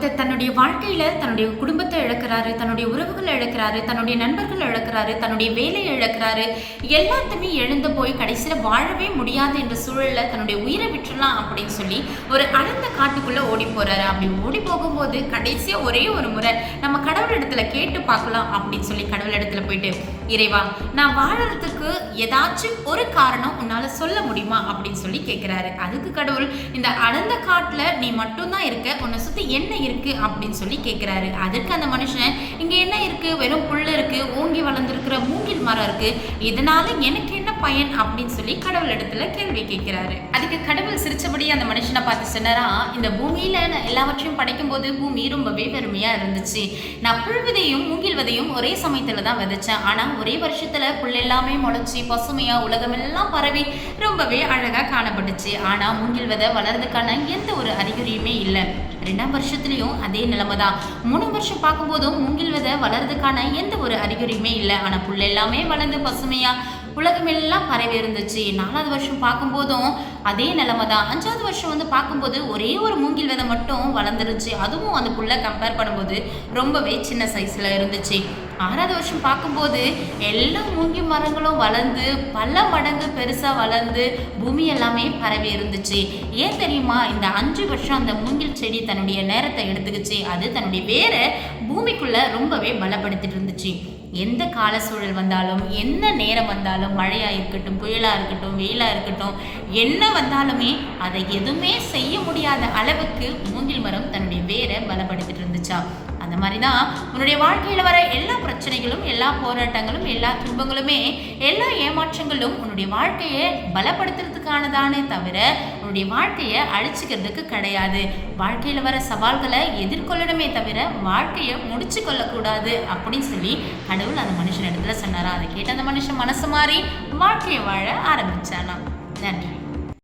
te, தன்னுடைய வாழ்க்கையில தன்னுடைய குடும்பத்தை இழக்கிறாரு தன்னுடைய உறவுகளை இழக்கிறாரு தன்னுடைய நண்பர்கள் இழக்கிறாரு தன்னுடைய வேலையை இழக்கிறாரு. எல்லாத்தையுமே எழுந்து போய் கடைசியில் வாழவே முடியாது என்ற சூழல்ல தன்னுடைய உயிரை விட்டுறலாம் அப்படின்னு சொல்லி ஒரு அடர்ந்த காட்டுக்குள்ள ஓடி போறாரு. அப்படி ஓடி போகும்போது கடைசியா ஒரே ஒரு முறை நம்ம கடவுள் இடத்துல கேட்டு பார்க்கலாம் அப்படின்னு சொல்லி கடவுள் இடத்துல போயிட்டு இறைவா நான் வாழறதுக்கு ஏதாச்சும் ஒரு காரணம் உன்னால சொல்ல முடியுமா? அப்படின்னு சொல்லி கேட்கிறாரு அதுக்கு கடவுள் இந்த அடர்ந்த காட்டுல நீ மட்டும்தான் இருக்க உன்னை சுத்தி என்ன இருக்கு? அப்படின்னு சொல்லி கேட்கிறாரு அதற்கு அந்த மனுஷன் இங்க என்ன இருக்கு? வெறும் புல் இருக்கு ஓங்கி வளர்ந்துருக்கிற மூங்கில் மரம் இருக்கு. இதனால எனக்கு என்ன பயன் அப்படின்னு சொல்லி கடவுள் இடத்துல கேள்வி கேட்கிறாரு. அதுக்கு கடவுள் சிரிச்சபடி அந்த மனுஷனை பார்த்து சொன்னாரா இந்த பூமியில நான் எல்லாவற்றையும் படைக்கும் போது பூமி ரொம்பவே பெருமையா இருந்துச்சு. நான் புழுவதையும் மூங்கில் விதையும் ஒரே சமயத்துல தான் விதைச்சேன். ஆனா ஒரே வருஷத்துல புல் எல்லாமே முளைச்சி பசுமையா உலகமெல்லாம் பரவி ரொம்பவே அழகா காணப்பட்டுச்சு. ஆனா மூங்கில் விதை வளர்றதுக்கான எந்த ஒரு அறிகுறியுமே இல்லை. ரெண்டாம் வருஷத்துலயும் அதே நிலைமை தான் மூணு வருஷம் பார்க்கும்போதும் மூங்கில் விதை வளர்றதுக்கான எந்த ஒரு அறிகுறியுமே இல்லை. ஆனா புல் எல்லாமே வளர்ந்து பசுமையா உலகமெல்லாம் பரவி இருந்துச்சு நாலாவது வருஷம் பார்க்கும்போதும் அதே நிலமை தான் அஞ்சாவது வருஷம் வந்து பார்க்கும்போது ஒரே ஒரு மூங்கில் விதை மட்டும் வளர்ந்துருச்சு. அதுவும் அந்த புல்லை கம்பேர் பண்ணும்போது ரொம்பவே சின்ன சைஸில் இருந்துச்சு. ஆறாவது வருஷம் பார்க்கும்போது எல்லா மூங்கி மரங்களும் வளர்ந்து பல மடங்கு பெருசாக வளர்ந்து பூமி எல்லாமே பரவி இருந்துச்சு. ஏன் தெரியுமா? இந்த அஞ்சு வருஷம் அந்த மூங்கில் செடி தன்னுடைய நேரத்தை எடுத்துக்கிச்சு. அது தன்னுடைய வேரை பூமிக்குள்ளே ரொம்பவே பலப்படுத்திட்டு இருந்துச்சு. எந்த கால சூழல் வந்தாலும் என்ன நேரம் வந்தாலும் மழையாக இருக்கட்டும் புயலாக இருக்கட்டும் வெயிலாக இருக்கட்டும் என்ன வந்தாலுமே அதை எதுவுமே செய்ய முடியாத அளவுக்கு மூங்கில் மரம் தன்னுடைய வேரை பலப்படுத்திட்டு இருந்துச்சா? அந்த மாதிரி தான் உன்னுடைய வாழ்க்கையில் வர எல்லா பிரச்சனைகளும் எல்லா போராட்டங்களும் எல்லா துன்பங்களுமே எல்லா ஏமாற்றங்களும் உன்னுடைய வாழ்க்கையை பலப்படுத்துறதுக்கானதானே தவிர உன்னுடைய வாழ்க்கையை அழிச்சுக்கிறதுக்கு கிடையாது. வாழ்க்கையில் வர சவால்களை எதிர்கொள்ளணுமே தவிர வாழ்க்கையை முடிச்சு கொள்ளக்கூடாது அப்படின்னு சொல்லி கடவுள் அந்த மனுஷன் இடத்துல சொன்னாரா? அதை கேட்டு அந்த மனுஷன் மனசு மாறி வாழ்க்கையை வாழ ஆரம்பிச்சானா நன்றி.